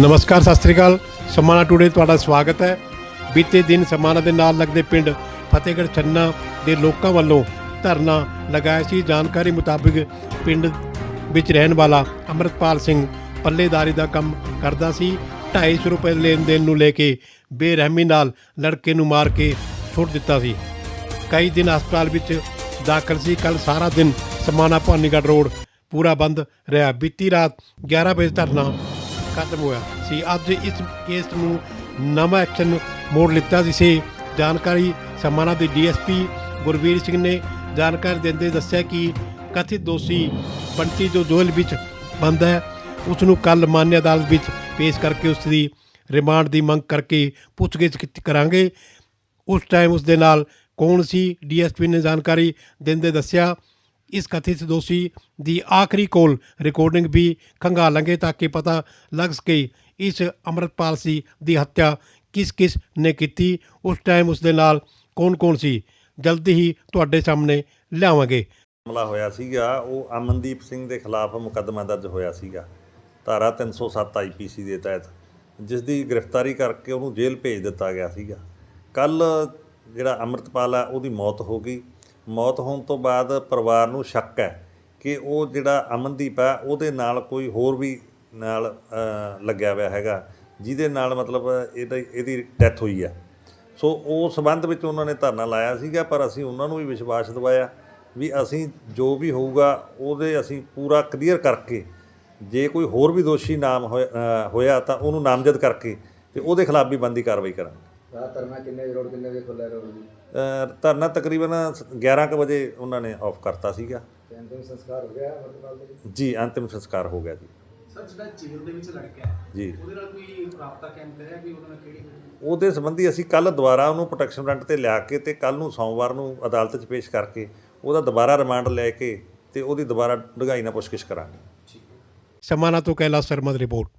ਨਮਸਕਾਰ, ਸਤਿ ਸ੍ਰੀ ਅਕਾਲ। ਸਮਾਣਾ ਟੂਡੇ ਤੁਹਾਡਾ ਸਵਾਗਤ ਹੈ। ਬੀਤੇ ਦਿਨ ਸਮਾਨਾ ਦੇ ਨਾਲ ਲੱਗਦੇ ਪਿੰਡ ਫਤਿਹਗੜ੍ਹ ਛੰਨਾ ਦੇ ਲੋਕਾਂ ਵੱਲੋਂ ਧਰਨਾ ਲਗਾਇਆ ਸੀ। ਜਾਣਕਾਰੀ ਮੁਤਾਬਿਕ ਪਿੰਡ ਵਿੱਚ ਰਹਿਣ ਵਾਲਾ ਅਮਰਤਪਾਲ ਸਿੰਘ ਪੱਲੇਦਾਰੀ ਦਾ ਕੰਮ ਕਰਦਾ ਸੀ। 250 ਰੁਪਏ ਲੈਣ ਦੇਣ ਨੂੰ ਲੈ ਕੇ ਬੇਰਹਿਮੀ ਨਾਲ ਲੜਕੇ ਨੂੰ ਮਾਰ ਕੇ ਛੁੱਟ ਦਿੱਤਾ ਸੀ। ਕਈ ਦਿਨ ਹਸਪਤਾਲ ਵਿੱਚ ਦਾਖਲ ਸੀ। ਕੱਲ ਸਾਰਾ ਦਿਨ ਸਮਾਨਾ ਭਾਨੀਗੜ੍ਹ ਰੋਡ ਪੂਰਾ ਬੰਦ ਰਿਹਾ। ਬੀਤੀ ਰਾਤ 11 ਵਜੇ ਧਰਨਾ ਖਤਮ ਹੋਇਆ ਸੀ। ਅੱਜ ਇਸ ਕੇਸ ਨੂੰ ਨਵਾਂ ਐਕਸ਼ਨ ਮੋੜ ਲਿੱਤਾ ਸੀ। ਸੀ ਜਾਣਕਾਰੀ ਸਮਾਣਾ ਦੇ ਡੀਐਸਪੀ ਗੁਰਵੀਰ ਸਿੰਘ ਨੇ ਜਾਣਕਾਰੀ ਦਿੰਦੇ ਦੱਸਿਆ ਕਿ ਕਥਿਤ ਦੋਸ਼ੀ ਬੰਟੀ ਜੋ ਜੇਲ੍ਹ ਵਿੱਚ ਬੰਦ ਹੈ ਉਸ ਨੂੰ ਕੱਲ ਮਾਨਯ ਅਦਾਲਤ ਵਿੱਚ ਪੇਸ਼ ਕਰਕੇ ਉਸ ਦੀ ਰਿਮਾਂਡ ਦੀ ਮੰਗ ਕਰਕੇ ਪੁੱਛਗਿੱਛ ਕਰਾਂਗੇ। ਉਸ ਟਾਈਮ ਉਸ ਦੇ ਨਾਲ ਕੌਣ ਸੀ? ਡੀਐਸਪੀ ਨੇ ਜਾਣਕਾਰੀ ਦਿੰਦੇ ਦੱਸਿਆ ਇਸ ਕਥਿਤ ਦੋਸ਼ੀ ਦੀ ਆਖਰੀ ਕੋਲ ਰਿਕਾਰਡਿੰਗ ਵੀ ਖੰਗਾਲਾਂਗੇ ਤਾਂ ਕਿ ਪਤਾ ਲੱਗ ਸਕੇ ਇਸ ਅਮਰਤਪਾਲ ਸੀ ਦੀ ਹੱਤਿਆ ਕਿਸ ਕਿਸ ਨੇ ਕੀਤੀ, ਉਸ ਟਾਈਮ ਉਸ ਦੇ ਨਾਲ ਕੌਣ ਕੌਣ ਸੀ? ਜਲਦੀ ਹੀ ਤੁਹਾਡੇ ਸਾਹਮਣੇ ਲਿਆਵਾਂਗੇ। ਮਾਮਲਾ ਹੋਇਆ ਸੀਗਾ, ਉਹ ਅਮਨਦੀਪ ਸਿੰਘ ਦੇ ਖਿਲਾਫ ਮੁਕੱਦਮਾ ਦਰਜ ਹੋਇਆ ਸੀਗਾ, ਧਾਰਾ 307 ਆਈਪੀਸੀ ਦੇ ਤਹਿਤ, ਜਿਸ ਦੀ ਗ੍ਰਿਫਤਾਰੀ ਕਰਕੇ ਉਹਨੂੰ ਜੇਲ੍ਹ ਭੇਜ ਦਿੱਤਾ ਗਿਆ ਸੀਗਾ। ਕੱਲ ਜਿਹੜਾ ਅਮਰਤਪਾਲ ਆ ਉਹਦੀ ਮੌਤ ਹੋ ਗਈ। ਮੌਤ ਹੋਣ ਤੋਂ ਬਾਅਦ ਪਰਿਵਾਰ ਨੂੰ ਸ਼ੱਕ ਹੈ ਕਿ ਉਹ ਜਿਹੜਾ ਅਮਨਦੀਪ ਆ ਉਹਦੇ ਨਾਲ ਕੋਈ ਹੋਰ ਵੀ ਨਾਲ ਲੱਗਿਆ ਹੋਇਆ ਹੈਗਾ, ਜਿਹਦੇ ਨਾਲ ਮਤਲਬ ਇਹਦਾ, ਇਹਦੀ ਡੈਥ ਹੋਈ ਆ ਸੋ ਉਹ ਸਬੰਧ ਵਿੱਚ ਉਹਨਾਂ ਨੇ ਧਰਨਾ ਲਾਇਆ ਸੀਗਾ, ਪਰ ਅਸੀਂ ਉਹਨਾਂ ਨੂੰ ਵੀ ਵਿਸ਼ਵਾਸ ਦਿਵਾਇਆ ਵੀ ਅਸੀਂ ਜੋ ਵੀ ਹੋਊਗਾ, ਉਹਦੇ ਅਸੀਂ ਪੂਰਾ ਕਲੀਅਰ ਕਰਕੇ, ਜੇ ਕੋਈ ਹੋਰ ਵੀ ਦੋਸ਼ੀ ਨਾਮ ਹੋਇਆ- ਹੋਇਆ ਤਾਂ ਉਹਨੂੰ ਨਾਮਜ਼ਦ ਕਰਕੇ ਤੇ ਉਹਦੇ ਖਿਲਾਫ ਵੀ ਬੰਦੀ ਕਾਰਵਾਈ ਕਰਾਂਗੇ। ਰਾਤ ਧਰਨਾ ਕਿੰਨੇ ਵਜੇ ਰੋਡ ਕਿੰਨੇ ਵਜੇ ਖੁੱਲ੍ਹਾ ਰੋਡ ਜੀ ਅ, ਧਰਨਾ ਤਕਰੀਬਨ 11 ਕੁ ਵਜੇ ਉਹਨਾਂ ਨੇ ਆਫ ਕਰਤਾ ਸੀਗਾ। ਤੇ ਅੰਤਿਮ ਸੰਸਕਾਰ ਹੋ ਗਿਆ ਅਮਰਪਾਲ ਦਾ ਜੀ ਜੀ ਅੰਤਿਮ ਸੰਸਕਾਰ ਹੋ ਗਿਆ ਜੀ। ਸਰ ਜਿਹੜਾ ਜੇਲ੍ਹ ਦੇ ਵਿੱਚ ਲੜਕਾ ਹੈ ਜੀ। ਉਹਦੇ ਨਾਲ ਕੋਈ ਰਾਬਤਾ ਕਾਇਮ ਕਰਿਆ ਵੀ ਉਹਨਾਂ ਨਾਲ ਕਿਹੜੀ ਉਹਦੇ ਸੰਬੰਧੀ ਅਸੀਂ ਕੱਲ ਦੁਬਾਰਾ ਉਹਨੂੰ ਪ੍ਰੋਟੈਕਸ਼ਨ ਵਾਰੰਟ ਤੇ ਲਿਆ ਕੇ ਤੇ ਕੱਲ ਨੂੰ ਸੋਮਵਾਰ ਨੂੰ ਅਦਾਲਤ 'ਚ ਪੇਸ਼ ਕਰਕੇ ਉਹਦਾ ਦੁਬਾਰਾ ਰਿਮਾਂਡ ਲੈ ਕੇ ਤੇ ਉਹਦੀ ਦੁਬਾਰਾ ਡੂੰਘਾਈ ਨਾਲ ਪੁੱਛਗਿੱਛ ਕਰਾਂਗੇ। ਸਮਾਣਾ ਤੋਂ ਕੈਲਾਸ਼ ਸ਼ਰਮਾ ਦੀ ਰਿਪੋਰਟ।